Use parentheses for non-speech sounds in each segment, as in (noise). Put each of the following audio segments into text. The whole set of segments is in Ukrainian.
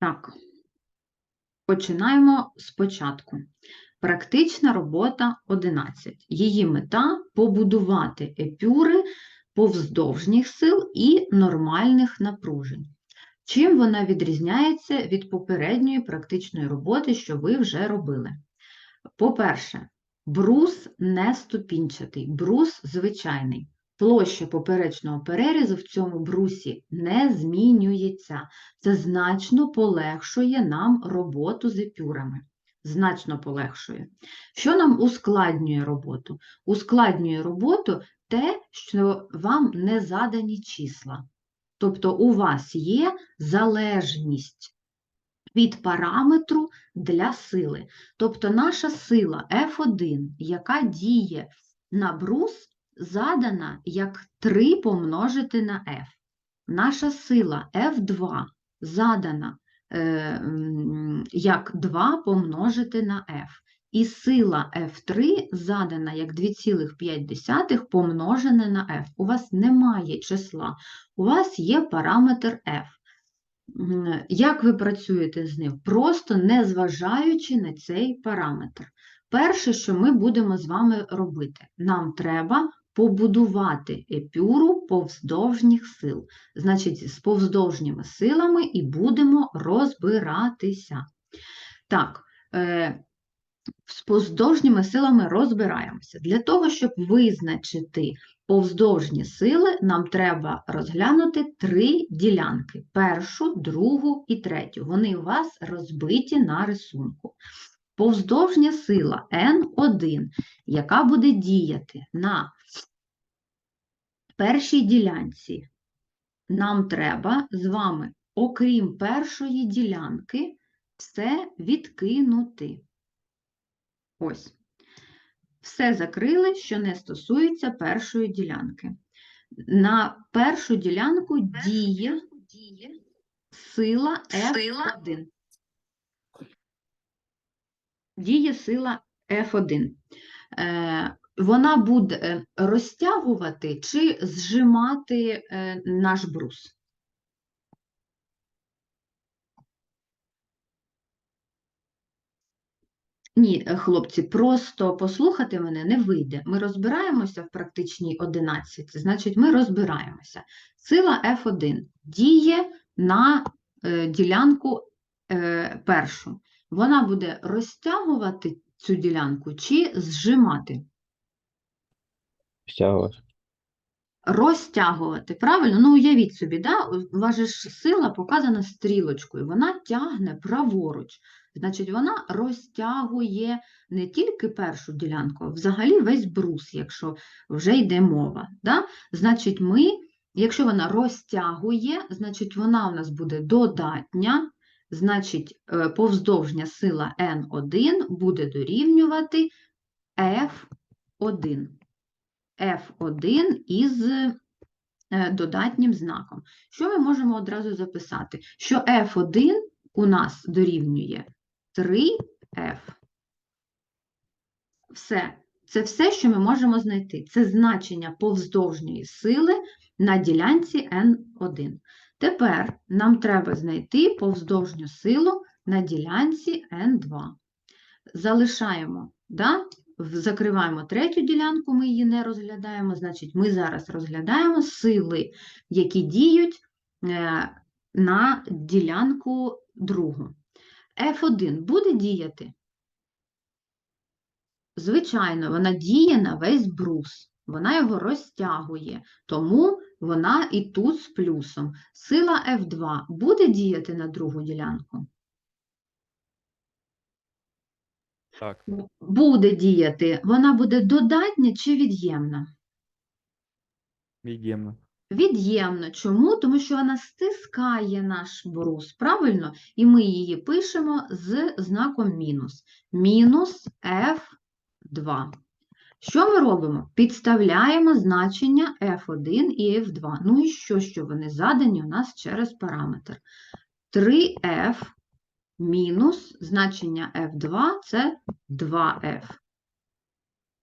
Так, починаємо спочатку. Практична робота 11. Її мета побудувати епюри повздовжніх сил і нормальних напружень. Чим вона відрізняється від попередньої практичної роботи, що ви вже робили? По-перше, брус не ступінчатий, брус звичайний. Площа поперечного перерізу в цьому брусі не змінюється. Це значно полегшує нам роботу з епюрами. Значно полегшує. Що нам ускладнює роботу? Ускладнює роботу те, що вам не задані числа. Тобто у вас є залежність від параметру для сили. Тобто наша сила F1, яка діє на брус, задана як 3 помножити на F. Наша сила F2 задана е, як 2 помножити на F. І сила F3 задана як 2,5 помножене на F. У вас немає числа, у вас є параметр F. Як ви працюєте з ним? Просто не зважаючи на цей параметр. Перше, що ми будемо з вами робити, нам треба побудувати епюру повздовжніх сил. Значить, з повздовжніми силами і будемо розбиратися. Так, е, з повздовжніми силами розбираємося. Для того, щоб визначити повздовжні сили, нам треба розглянути три ділянки: першу, другу і третю. Вони у вас розбиті на рисунку. Повздовжня сила N1, яка буде діяти на першій ділянці, нам треба з вами, окрім першої ділянки, все відкинути. Ось. Все закрили, що не стосується першої ділянки. На першу ділянку діє сила F1. Діє сила F1. Е, Вона буде е, розтягувати чи зжимати е, наш брус. Ні, хлопці, просто послухати мене не вийде. Ми розбираємося в практичній 11, значить, ми розбираємося. Сила F1 діє на ділянку першу. Вона буде розтягувати цю ділянку чи зжимати? Стягувати. Розтягувати, правильно? Ну, уявіть собі, да? у вас же ж сила показана стрілочкою, вона тягне праворуч. Значить, вона розтягує не тільки першу ділянку, а взагалі весь брус, якщо вже йде мова. Да? Значить, ми, якщо вона розтягує, значить вона у нас буде додатня, значить, е, повздовжня сила N1 буде дорівнювати F1. F1 із е, додатнім знаком. Що ми можемо одразу записати? Що F1 у нас дорівнює 3F. Все. Це все, що ми можемо знайти. Це значення повздовжньої сили на ділянці N1. Тепер нам треба знайти повздовжню силу на ділянці N2. Залишаємо, да? закриваємо третю ділянку, ми її не розглядаємо, значить, ми зараз розглядаємо сили, які діють е, на ділянку другу. F1 буде діяти? Звичайно, вона діє на весь брус, вона його розтягує, тому вона і тут з плюсом. Сила F2 буде діяти на другу ділянку? Так. Буде діяти. Вона буде додатня чи від'ємна? Від'ємно. Від'ємно. Чому? Тому що вона стискає наш брус, правильно? І ми її пишемо з знаком мінус. Мінус F2. Що ми робимо? Підставляємо значення F1 і F2. Ну і що, що вони задані у нас через параметр? 3F мінус значення F2 – це 2F.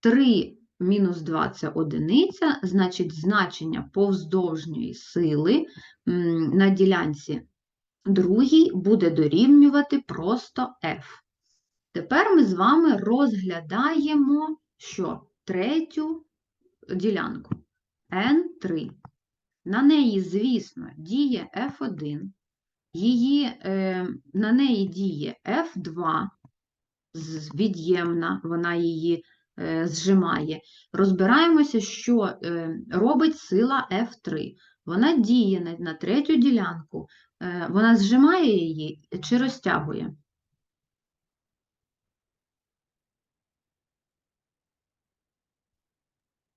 3 мінус 2 – це одиниця, значить значення повздовжньої сили на ділянці другий буде дорівнювати просто f. Тепер ми з вами розглядаємо що? Третю ділянку N3. На неї, звісно, діє F1, її, е, на неї діє F2, від'ємна, вона її е, зжимає. Розбираємося, що е, робить сила F3. Вона діє на, на третю ділянку, е, вона зжимає її чи розтягує?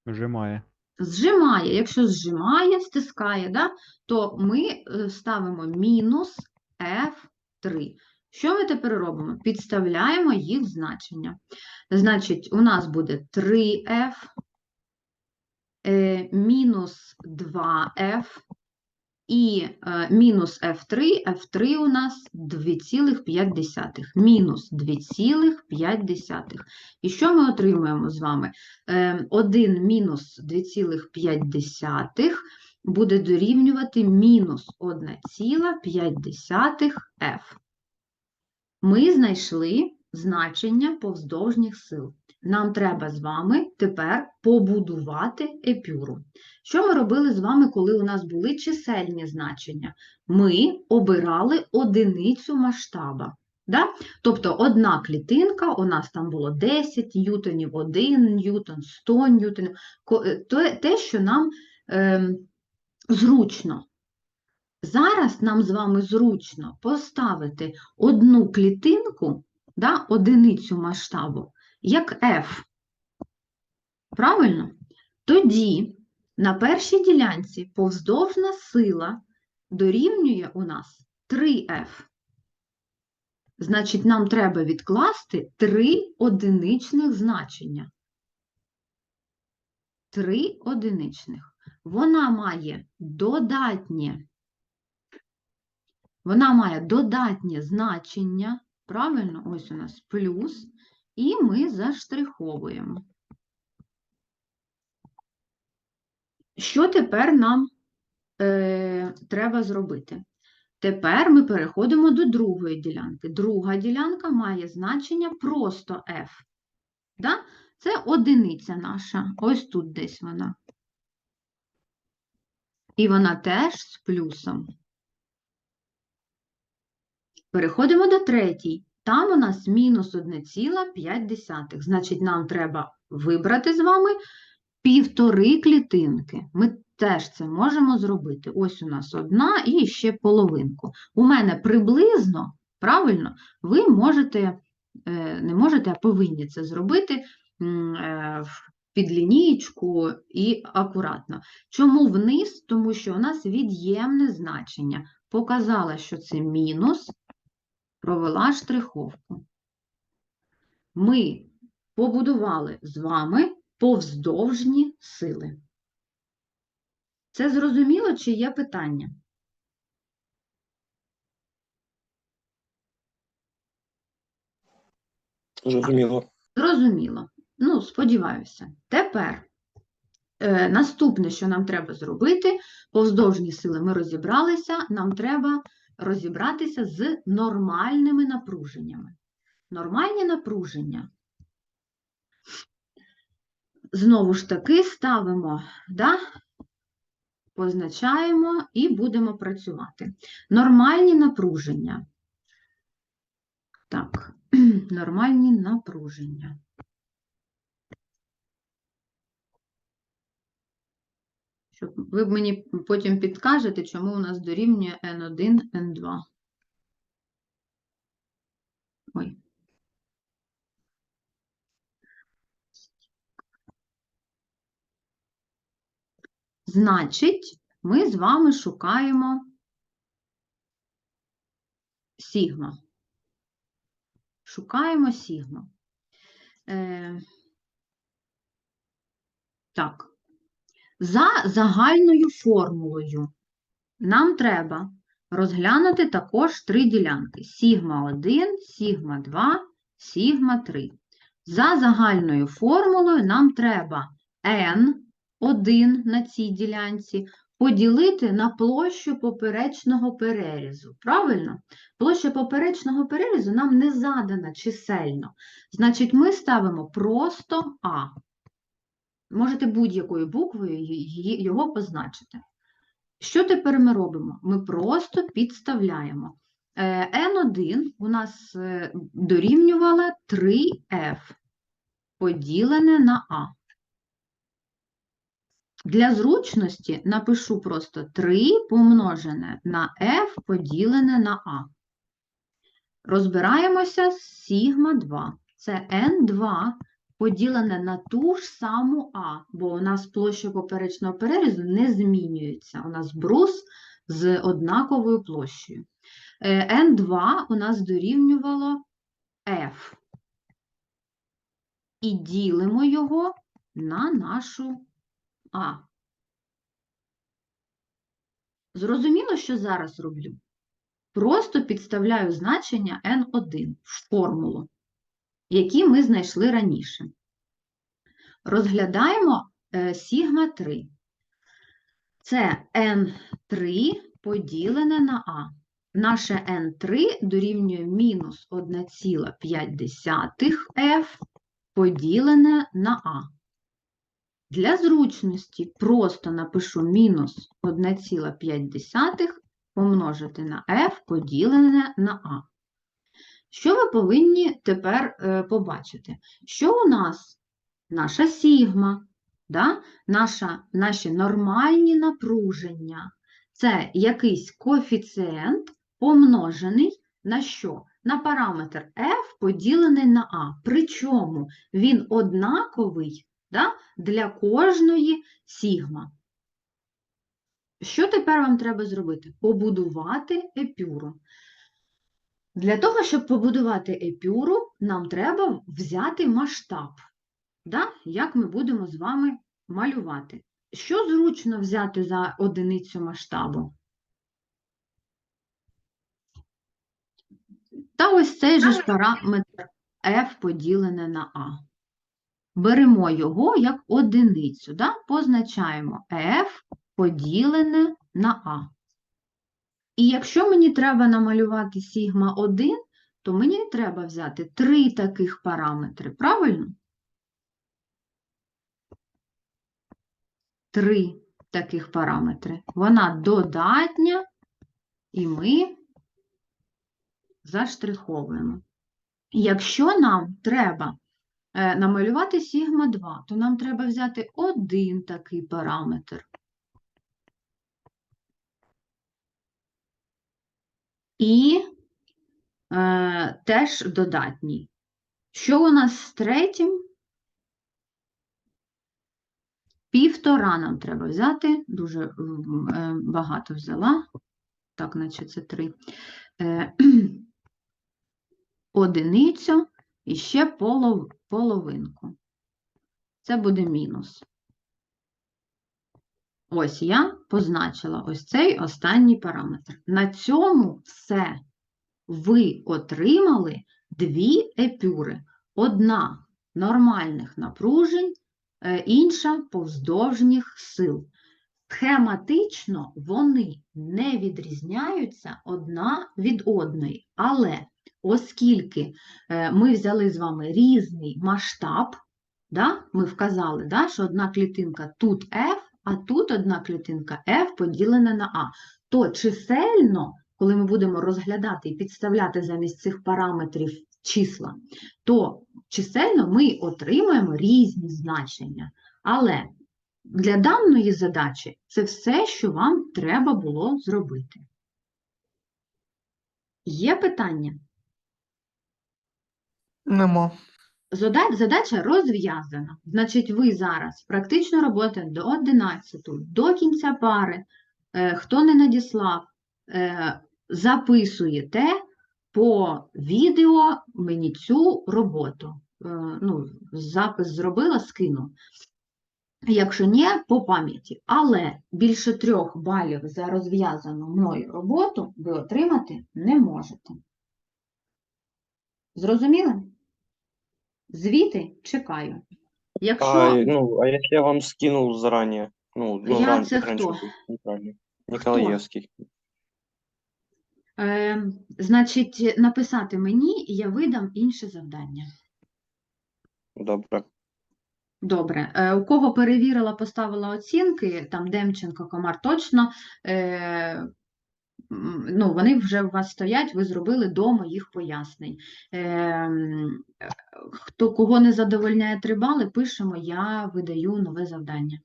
Вжимає. Зжимає. Якщо зжимає, стискає, да, то ми е, ставимо мінус F3. Що ми тепер робимо? Підставляємо їх значення. Значить, у нас буде 3F, е, мінус 2F і е, мінус F3. F3 у нас 2,5. Мінус 2,5. І що ми отримуємо з вами? 1 мінус 2,5 буде дорівнювати мінус 1,5 f. Ми знайшли значення повздовжніх сил. Нам треба з вами тепер побудувати епюру. Що ми робили з вами, коли у нас були чисельні значення? Ми обирали одиницю масштаба. Да? Тобто одна клітинка, у нас там було 10 ньютонів, 1 ньютон, 100 ньютонів, е, те, що нам ем, зручно. Зараз нам з вами зручно поставити одну клітинку, да, одиницю масштабу, як F. Правильно? Тоді на першій ділянці повздовжна сила дорівнює у нас 3F. Значить, нам треба відкласти три одиничних значення. Три одиничних. Вона має додатнє. Вона має додатнє значення. Правильно, ось у нас плюс, і ми заштриховуємо. Що тепер нам е, треба зробити? Тепер ми переходимо до другої ділянки. Друга ділянка має значення просто f. Да? Це одиниця наша. Ось тут десь вона. І вона теж з плюсом. Переходимо до третій. Там у нас мінус 1,5. Значить, нам треба вибрати з вами півтори клітинки. Ми теж це можемо зробити. Ось у нас одна і ще половинку. У мене приблизно, правильно, ви можете, е, не можете, а повинні це зробити е, під лінієчку і акуратно. Чому вниз? Тому що у нас від'ємне значення. Показала, що це мінус, провела штриховку. Ми побудували з вами повздовжні сили. Це зрозуміло, чи є питання? Зрозуміло. Зрозуміло. Ну, сподіваюся. Тепер е, наступне, що нам треба зробити, повздовжні сили ми розібралися, нам треба розібратися з нормальними напруженнями. Нормальні напруження. Знову ж таки ставимо, да? позначаємо і будемо працювати. Нормальні напруження. Так, (clears throat) нормальні напруження. Щоб ви мені потім підкажете, чому у нас дорівнює N1, N2. Ой. Значить, ми з вами шукаємо сігма. Шукаємо сігма. Е, так. За загальною формулою нам треба розглянути також три ділянки: сігма 1, сігма 2, сігма 3. За загальною формулою нам треба n1 на цій ділянці поділити на площу поперечного перерізу. Правильно? Площа поперечного перерізу нам не задана чисельно. Значить, ми ставимо просто А. Можете будь-якою буквою його позначити. Що тепер ми робимо? Ми просто підставляємо. Е, N1 у нас е, дорівнювала 3F поділене на А. Для зручності напишу просто 3 помножене на F поділене на А. Розбираємося з сігма 2. Це N2 поділене на ту ж саму А, бо у нас площа поперечного перерізу не змінюється. У нас брус з однаковою площею. Е, N2 у нас дорівнювало F. І ділимо його на нашу А. Зрозуміло, що зараз роблю? Просто підставляю значення N1 в формулу, які ми знайшли раніше. Розглядаємо е, сігма 3. Це N3 поділене на А. Наше N3 дорівнює мінус 1,5F поділене на А. Для зручності просто напишу мінус 1,5 помножити на f поділене на а. Що ви повинні тепер е, побачити? Що у нас наша сігма, да? наша, наші нормальні напруження – це якийсь коефіцієнт помножений на що? На параметр f поділений на а. Причому він однаковий да? для кожної сігма. Що тепер вам треба зробити? Побудувати епюру. Для того, щоб побудувати епюру, нам треба взяти масштаб. Да? Як ми будемо з вами малювати? Що зручно взяти за одиницю масштабу? Та ось цей же ж параметр f поділене на a. Беремо його як одиницю, да? позначаємо f поділене на А. І якщо мені треба намалювати сігма 1, то мені треба взяти три таких параметри, правильно? Три таких параметри. Вона додатня, і ми заштриховуємо. Якщо нам треба е, намалювати сігма 2, то нам треба взяти один такий параметр. І е, теж додатній. Що у нас з третім? Півтора нам треба взяти, дуже е, багато взяла, так, наче це три. Е, (clears throat) одиницю і ще полов, половинку. Це буде мінус. Ось я позначила ось цей останній параметр. На цьому все. Ви отримали дві епюри. Одна нормальних напружень, е, інша повздовжніх сил. Схематично вони не відрізняються одна від одної, але оскільки е, ми взяли з вами різний масштаб, да, ми вказали, да, що одна клітинка тут F, а тут одна клітинка F поділена на А, то чисельно, коли ми будемо розглядати і підставляти замість цих параметрів числа, то чисельно ми отримаємо різні значення. Але для даної задачі це все, що вам треба було зробити. Є питання? Нема. Зада- Задача розв'язана. Значить, ви зараз практично робота до 11, до кінця пари, е, хто не надіслав, е, записуєте по відео мені цю роботу. Е, ну, запис зробила, скину. Якщо ні, по пам'яті. Але більше трьох балів за розв'язану мною роботу ви отримати не можете. Зрозуміли? Звіти чекаю. Якщо А, ну, а если я вам скинул заранее? Ну, ну Я ран- це неправильно. Ніколаєвський. Е, значить, написати мені, і я видам інше завдання. Добре. Добре. Е, у кого перевірила, поставила оцінки, там Демченко, Комар точно, е, ну, вони вже у вас стоять, ви зробили до моїх пояснень. Е, хто, кого не задовольняє три бали, пишемо, я видаю нове завдання.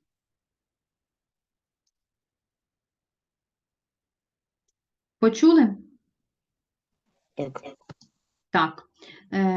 Почули? Так. Так. Е,